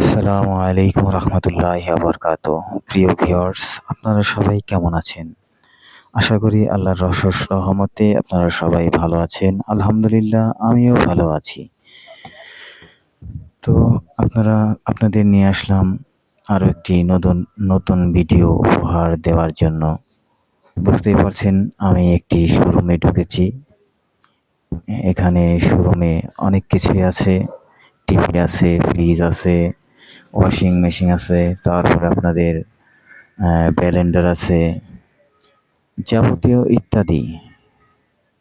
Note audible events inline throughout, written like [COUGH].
আসসালামু আলাইকুম রহমতুল্লাহ বরকাত প্রিয় ভিউয়ার্স, আপনারা সবাই কেমন আছেন? আশা করি আল্লাহর রসস রহমতে আপনারা সবাই ভালো আছেন। আলহামদুলিল্লাহ, আমিও ভালো আছি। তো আপনারা, আপনাদের নিয়ে আসলাম আরও একটি নতুন নতুন ভিডিও উপহার দেওয়ার জন্য। বুঝতেই পারছেন, আমি একটি শোরুমে ঢুকেছি। এখানে শোরুমে অনেক কিছুই আছে। টিভি আছে, ফ্রিজ আছে ওয়াশিং মেশিন আছে, তারপরে আপনাদের ব্যালেন্ডার আছে, যাবতীয় ইত্যাদি।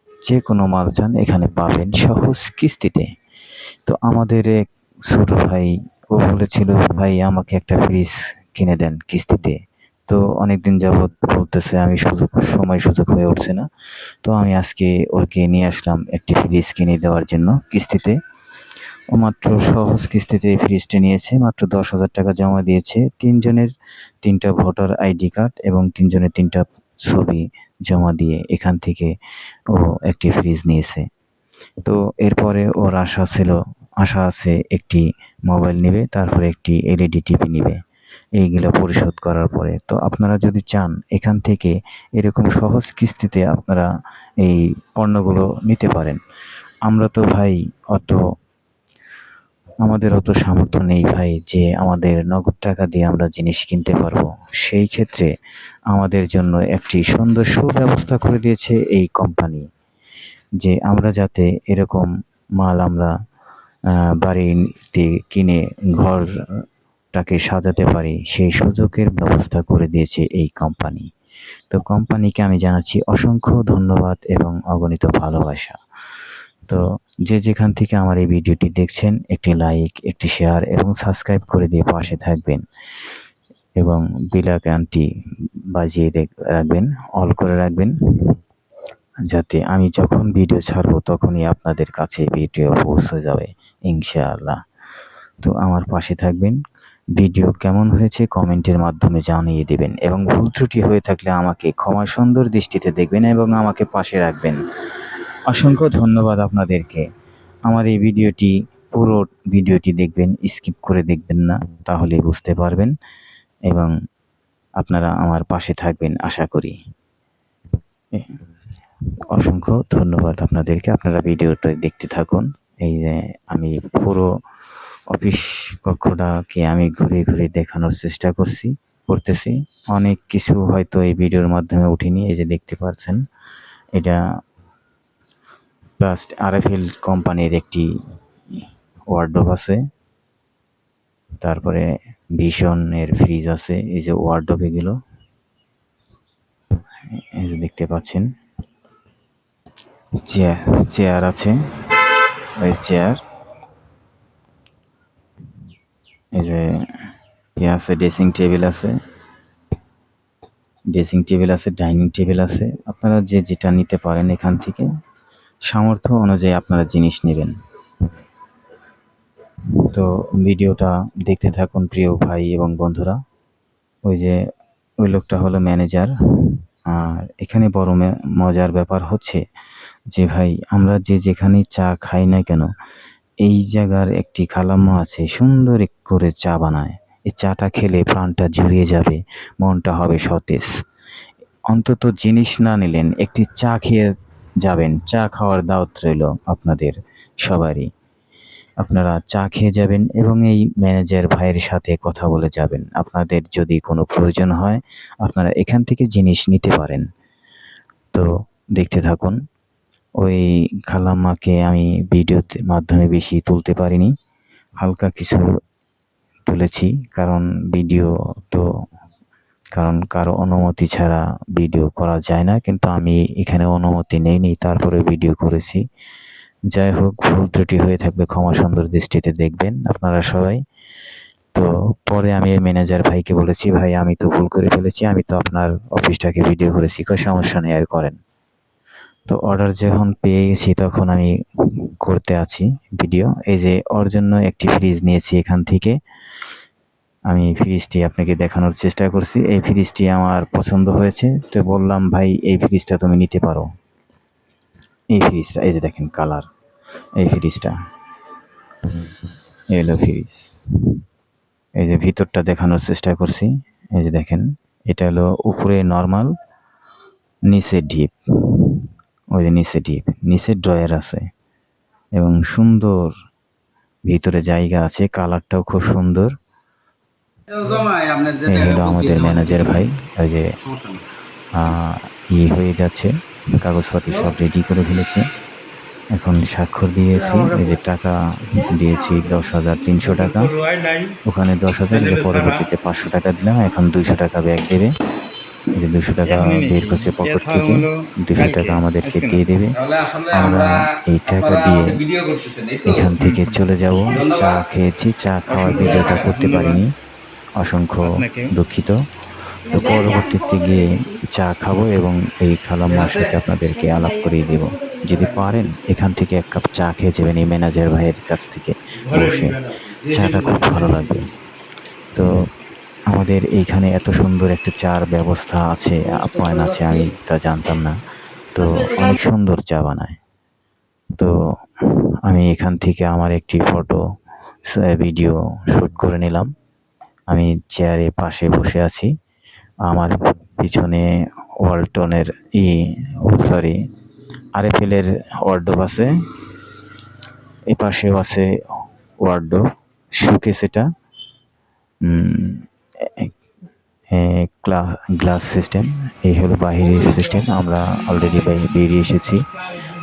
যে কোনো মাল চান এখানে পাবেন সহজ কিস্তিতে। তো আমাদের এক ছোট ভাই, ও বলেছিল, ভাই, আমাকে একটা ফ্রিজ কিনে দেন কিস্তিতে। তো অনেক দিন যাবৎ বলতেছে, আমি সুযোগ, সময় সুযোগ হয়ে উঠছে না। তো আমি আজকে ওরকে নিয়ে আসলাম একটি ফ্রিজ কিনে দেওয়ার জন্য কিস্তিতে। মাত্র সহজ কিস্তিতে এই ফ্রিজটি নিয়েছে, মাত্র দশ হাজার টাকা জমা দিয়েছে। তিনজনের তিনটা ভোটার আইডি কার্ড এবং তিনজনের তিনটা ছবি জমা দিয়ে এখান থেকে ও একটি ফ্রিজ নিয়েছে। তো এরপরে ওর আশা ছিল, আশা আছে একটি মোবাইল নেবে, তারপরে একটি এলইডি টিভি নেবে। এইগুলো পরিশোধ করার পরে। তো আপনারা যদি চান এখান থেকে এরকম সহজ কিস্তিতে আপনারা এই পণ্যগুলো নিতে পারেন। আমরা তো ভাই অত আমাদের অত সামর্থ্য নেই ভাই যে আমাদের নগদ টাকা দিয়ে আমরা জিনিস কিনতে পারব। সেই ক্ষেত্রে আমাদের জন্য একটি সুন্দর সুব্যবস্থা করে দিয়েছে এই কোম্পানি, যে আমরা যাতে এরকম মাল আমরা বাড়িতে কিনে ঘরটাকে সাজাতে পারি, সেই সুযোগের ব্যবস্থা করে দিয়েছে এই কোম্পানি। তো কোম্পানিকে আমি জানাচ্ছি অসংখ্য ধন্যবাদ এবং অগণিত ভালোবাসা। তো যে যেখান থেকে আমার এই ভিডিওটি দেখছেন, একটি লাইক একটি শেয়ার এবং সাবস্ক্রাইব করে দিয়ে পাশে থাকবেন এবং বিলাকানটি বাজিয়ে রাখবেন অল করে রাখবেন যাতে আমি যখন ভিডিও ছাড়বো তখনই আপনাদের কাছে ভিডিও পৌঁছে যাবে, ইনশাআল্লাহ। তো আমার পাশে থাকবেন। ভিডিও কেমন হয়েছে কমেন্টের মাধ্যমে জানিয়ে দেবেন এবং ভুল ত্রুটি হয়ে থাকলে আমাকে ক্ষমা সুন্দর দৃষ্টিতে দেখবেন এবং আমাকে পাশে রাখবেন। অসংখ্য ধন্যবাদ আপনাদেরকে। আমার এই ভিডিওটি, পুরো ভিডিওটি দেখবেন, স্কিপ করে দেখবেন না, তাহলে বুঝতে পারবেন এবং আপনারা আমার পাশে থাকবেন, আশা করি। অসংখ্য ধন্যবাদ আপনাদেরকে। আপনারা ভিডিওটা দেখতে থাকুন। এই যে আমি পুরো অফিস কক্ষটাকে আমি ঘুরে ঘুরে দেখানোর চেষ্টা করছি, করতেছি। অনেক কিছু হয়তো এই ভিডিওর মাধ্যমে উঠিনি, এই যে দেখতে পাচ্ছেন, এটা প্লাস আরএফএল কোম্পানির একটি ওয়ার্ডোভ আছে। তারপরে ভীষণের ফ্রিজ আছে, এই যে ওয়ার্ডোভ এগুলো। এই যে দেখতে পাচ্ছেন। চেয়ার চেয়ার আছে। ওই চেয়ার এই যে ইয়ে আছে ড্রেসিং টেবিল আছে। ড্রেসিং টেবিল আছে ডাইনিং টেবিল আছে। আপনারা যে যেটা নিতে পারেন এখান থেকে সামর্থ্য অনুযায়ী আপনারা জিনিস নেবেন। তো ভিডিওটা দেখতে থাকুন প্রিয় ভাই এবং বন্ধুরা। ওই যে, ওই লোকটা হলো ম্যানেজার। আর এখানে বড় মজার ব্যাপার হচ্ছে যে ভাই, আমরা যে যেখানে চা খাই না কেন, এই জায়গার একটি খালাম্মা আছে, সুন্দর করে চা বানায়। এই চাটা খেলে প্রাণটা জুড়িয়ে যাবে, মনটা হবে সতেজ। অন্তত জিনিস না নিলেন, একটি চা খেয়ে যাবেন, চা খাওয়ার দাওয়াত রইল আপনাদের সবারই। আপনারা চা খেয়ে যাবেন এবং এই ম্যানেজার ভাইয়ের সাথে কথা বলে যাবেন। আপনাদের যদি কোনো প্রয়োজন হয়, আপনারা এখান থেকে জিনিস নিতে পারেন। তো দেখতে থাকুন, ওই খালাম্মাকে আমি ভিডিওর মাধ্যমে বেশি তুলতে পারিনি। হালকা কিছু তুলেছি, কারণ ভিডিও তো কারণ কারও অনুমতি ছাড়া ভিডিও করা যায় না, কিন্তু আমি এখানে অনুমতি নেইনি, তারপরে ভিডিও করেছি। যাই হোক, ভুল ত্রুটি হয়ে থাকবে ক্ষমা সুন্দর দৃষ্টিতে দেখবেন আপনারা সবাই। তো পরে আমি ম্যানেজার ভাইকে বলেছি, ভাই, আমি তো ভুল করে ফেলেছি, আমি তো আপনার অফিসটাকে ভিডিও করেছি কোনো সমস্যা নেই, আর করেন। তো অর্ডার যখন পেয়ে গেছি তখন আমি করতে আছি ভিডিও। এই যে, ওর জন্য একটি ফ্রিজ নিয়েছি এখান থেকে। আমি ফ্রিজটি আপনাকে দেখানোর চেষ্টা করছি। এই ফ্রিজটি আমার পছন্দ হয়েছে। তো বললাম, ভাই, এই ফ্রিজটা তুমি নিতে পারো। এই ফ্রিজটা, এই যে দেখেন কালার, এই ফ্রিজটা। এলো ফ্রিজ। এই যে ভিতরটা দেখানোর চেষ্টা করছি। এই যে দেখেন, এটা হলো উপরে নর্মাল, নিচে ডিপ। ওই যে নিচে ডিপ, নিচে ড্রয়ার আছে। এবং সুন্দর ভিতরে জায়গা আছে, কালারটাও খুব সুন্দর। এই হলো আমাদের ম্যানেজার ভাই ওই যে আহ, ই হয়ে যাচ্ছে কাগজপাতি সব রেডি করে ফেলেছে। এখন স্বাক্ষর দিয়েছি এই যে টাকা দিয়েছি দশ হাজার তিনশো টাকা। ওখানে দশ হাজার পরবর্তীতে পাঁচশো টাকা দিলাম এখন দুইশো টাকা ব্যাগ দেবে। এই যে দুশো টাকা বের করছে পকেট থেকে দুশো টাকা আমাদেরকে দিয়ে দেবে। আমরা এই টাকা দিয়ে এখান থেকে চলে যাব। চা খেয়েছি চা খাওয়ার ভিডিওটা করতে পারিনি। অসংখ্য দুঃখিত। তো পরবর্তীতে গিয়ে চা খাব এবং এই খালাম্মার সাথে আপনাদেরকে আলাপ করিয়ে দেব। যদি পারেন এখান থেকে এক কাপ চা খেয়ে যাবেন এই ম্যানেজার ভাইয়ের কাছ থেকে বসে। চাটা খুব ভালো লাগবে। তো আমাদের এইখানে এত সুন্দর একটা চার ব্যবস্থা আছে আপ্যায়ন আছে আমি তা জানতাম না। তো অনেক সুন্দর চা বানায়। তো আমি এখান থেকে আমার একটি ফটো ভিডিও শ্যুট করে নিলাম। আমি চেয়ারে পাশে বসে আছি। আমার পিছনে ওয়ালটনের ই সরি আরএফএলের ওয়ার্ডোব আছে। এ পাশেও আছে ওয়ার্ডোব শুকেস এটা। গ্লাস সিস্টেম এই হলো বাহিরের সিস্টেম আমরা অলরেডি বেরিয়ে এসেছি।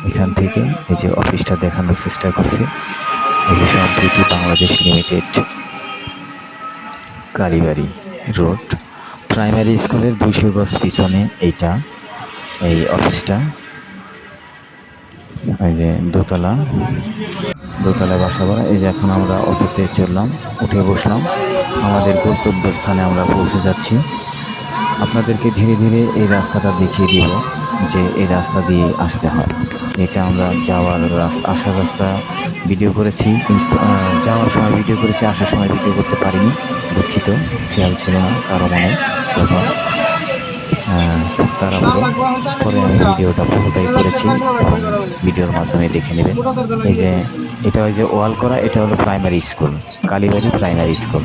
এখান থেকে এই যে অফিসটা দেখানোর চেষ্টা করছি। এই যে Sampriti Bangladesh limited Kalibari road. Primary স্কুলের দুইশো গজ পিছনে এইটা, এই অফিসটা। এই যে দোতলা দোতলা বাসা করা এই যে এখন আমরা অটোতে চললাম, উঠে বসলাম। আমাদের গন্তব্য স্থানে আমরা পৌঁছে যাচ্ছি। আপনাদেরকে ধীরে ধীরে এই রাস্তাটা দেখিয়ে দিব যে এই রাস্তা দিয়ে আসতে হয়। এটা আমরা যাওয়ার আসার রাস্তা ভিডিও করেছি, কিন্তু যাওয়ার সময় ভিডিও করেছি, আসার সময় ভিডিও করতে পারিনি। দুঃখিত, খেয়াল ছিল না কারও মনে তখন তাড়াহুড়ো পরে আমি ভিডিওটা পুরোটাই করেছি ভিডিওর মাধ্যমে দেখে নেবেন। এই যে, এটা ওই যে ওয়াল করা এটা হলো primary school Kalibari primary school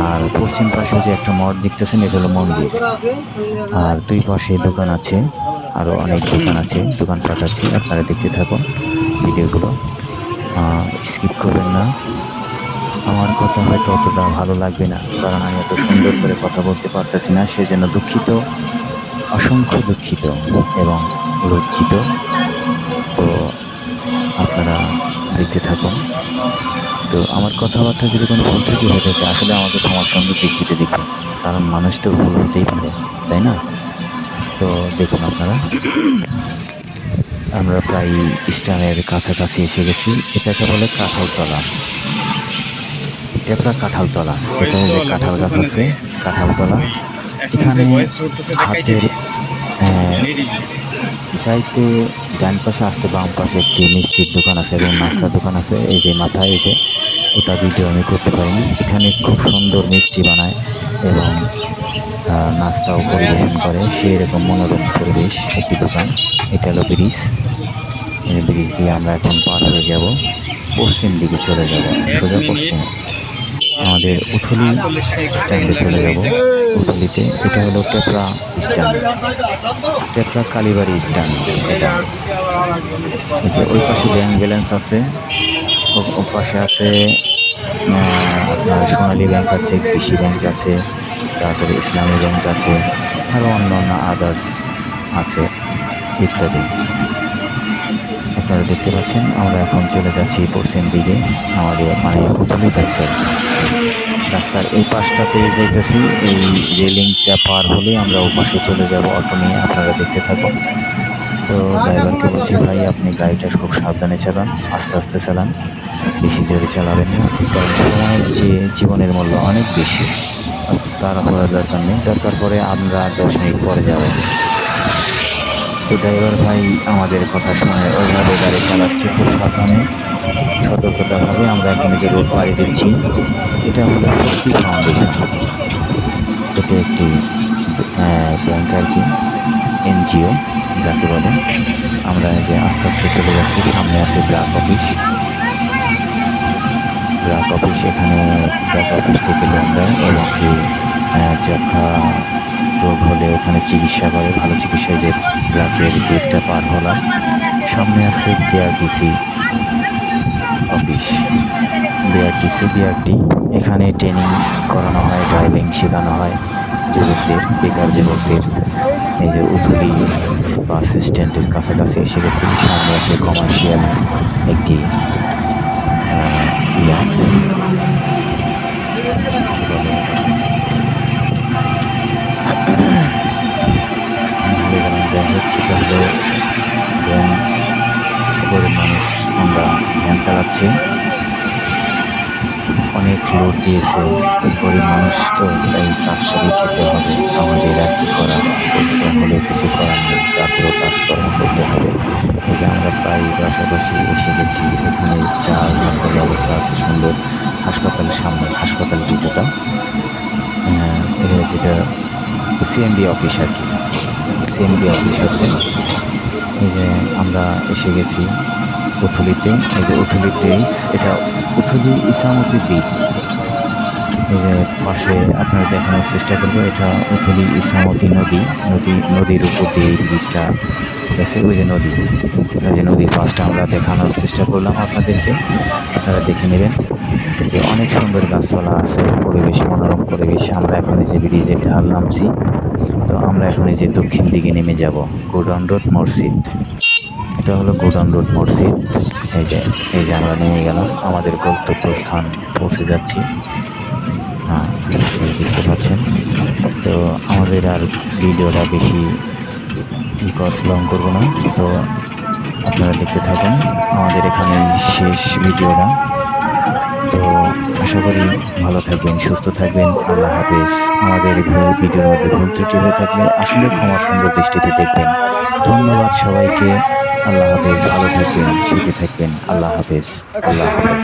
আর পশ্চিম পাশে যে একটা মঠ দেখতেছেন, এটা হলো মন্দির। আর দুই পাশে দোকান আছে আরও অনেক দোকান আছে, দোকানপাট আছে, আপনারা দেখতে থাকুন ভিডিওগুলো। স্কিপ করবেন না। আমার কথা হয়তো অতটা ভালো লাগবে না, কারণ আমি এত সুন্দর করে কথা বলতে পারতেছি না, সেজন্য দুঃখিত, অসংখ্য দুঃখিত এবং লজ্জিত। তো আপনারা দেখতে থাকুন। তো আমার কথাবার্তা যদি কোনো ভুল ত্রুটি হয়ে থাকে আসলে আমাকে ক্ষমার সঙ্গে দৃষ্টিতে দেখুন কারণ মানুষ তো ভুল হতেই পারে তাই না? তো দেখুন আপনারা। আমরা প্রায় স্টানের কাছাকাছি এসে গেছি। এটাকে বলে কাঁঠালতলা। টেপরা কাঁঠালতলা। এটা যে কাঁঠাল গাছ আছে কাঁঠালতলা। এখানে হাতের আহ, চাইতে ডান পাশে আসতে বাম পাশে একটি মিষ্টির দোকান আছে এবং নাস্তার দোকান আছে। এই যে মাথায় এই যে ওটা ভিডিও আমি করতে পারিনি। এখানে খুব সুন্দর মিষ্টি বানায় এবং নাস্তাও পরিবেশন করে। সেই রকম মনোরম পরিবেশ একটি দোকান। এটা হলো ব্রিজ। এই ব্রিজ দিয়ে আমরা এখন পার হয়ে যাব। পশ্চিম দিকে চলে যাব। সোজা পশ্চিমে। আমাদের উথলি স্ট্যান্ডে চলে যাব। উথলিতে এটা হলো টেপরা স্ট্যান্ড টেপরা কালীবাড়ি স্ট্যান্ড এটা। ওই পাশে ব্যাংক ব্যালেন্স আছে। পাশে আছে আপনার সোনালী ব্যাংক আছে, কৃষি ব্যাংক আছে, তারপরে ইসলামী ব্যাংক আছে আরও অন্য অন্য আদার্স আছে ইত্যাদি। আপনারা দেখতে পাচ্ছেন, আমরা এখন চলে যাচ্ছি পশ্চিম দিকে, আমাদের মানে উঠলে যাচ্ছে। রাস্তার এই পাশটাতে যাইতেছি, এই রেলিংটা পার হলে আমরা ও পাশে চলে যাব, অটো নিয়ে আপনারা দেখতে থাকুন। তো ড্রাইভারকে বলছি, ভাই, আপনি গাড়িটা খুব সাবধানে চালান, আস্তে আস্তে চালান। বেশি জোরে চালাবেন না। কারণ সময়ের যে জীবনের মূল্য অনেক বেশি। তার হওয়ার দরকার নেই। দরকার পরে আমরা দশ মিনিট পরে যাবেন তো ড্রাইভার ভাই আমাদের কথা শুনে ওইভাবে গাড়ি চালাচ্ছে খুব সাবধানে। সতর্কতাভাবে আমরা এখানে যে রোড পাড়ি দিচ্ছি, এটা হলো শক্তি ফাউন্ডেশন এটা একটি ব্যাংক আর কি। এনজিও, যাকে বলে। আমরা যে আস্তে আস্তে চলে যাচ্ছি, সামনে আছে ব্রাক অফিস। ব্র্যাক অফিস, এখানে ব্র্যাক অফিস থেকে লোন দেয় এবং কি যক্ষা রোগ হলে এখানে চিকিৎসা করে। ভালো চিকিৎসায় যে ব্র্যাকের গেটটা পার হলাম। সামনে আছে বিআরটিসি অফিস। বিআরটিসি বিআরটি এখানে ট্রেনিং করানো হয় ড্রাইভিং শেখানো হয় যুবকদের, বেকার যুবকদের। এই যে উথলি বাস স্ট্যান্ডের কাছাকাছি এসে গেছি সামনে আছে কমার্শিয়াল একটি ইয়া। [COUGHS] গরিব মানুষ আমরা ভ্যান চালাচ্ছি। অনেক লোড দিয়েছে গরিব মানুষ তো তাই করে খেতে হবে। আমাদের আর কি করা? পরিশ্রম হলে কিছু করার নেই। তারপরেও কাজকর্ম করতে হবে। এই যে আমরা প্রায় পাশাপাশি এসে গেছি। এখানে চার ঘণ্টার ব্যবস্থা আছে সুন্দর। হাসপাতালের সামনে, হাসপাতাল এটা যেটা সিএমবি অফিস আর কি। সিএমবি অফিস আছে। এই যে আমরা এসে গেছি। উথুলিতে এই যে উথুলি ব্রিজ এটা উথুলি ইসামতি এই পাশে আপনারা দেখানোর চেষ্টা করব, এটা উথুলি ইসামতি নদী। নদী, নদীর উপর দিয়ে এই ব্রিজটা গেছে, ওই যে নদী। ওই যে নদীর পাশটা আমরা দেখানোর চেষ্টা করলাম আপনাদেরকে। আপনারা দেখে নেবেন যে অনেক সুন্দর গাছপালা আছে, পরিবেশ, মনোরম পরিবেশ। আমরা এখন এই যে ব্রিজের ঢাল নামছি তো আমরা এখন এই যে দক্ষিণ দিকে নেমে যাব গোডাউন রোড মসজিদ। এটা হলো গোডাউন রোড মসজিদ। এই যে এই যে আমরা নেমে গেলাম। আমাদের গন্তব্য স্থান পৌঁছে যাচ্ছি। হ্যাঁ দেখতে তো আমাদের আর ভিডিওটা বেশি লং করব না। তো আপনারা দেখতে থাকুন। আমাদের এখানে শেষ ভিডিওটা। তো আশা করি ভালো থাকবেন, সুস্থ থাকবেন। আল্লাহ হাফিজ। আমাদের ভিডিওর মধ্যে ভুল ত্রুটি হয়ে থাকলে আসলে ক্ষমা সুন্দর দৃষ্টিতে দেখবেন। ধন্যবাদ সবাইকে। আল্লাহ হাফেজ। ভালো থাকবেন, সুখে থাকবেন। আল্লাহ হাফেজ। আল্লাহ হাফেজ।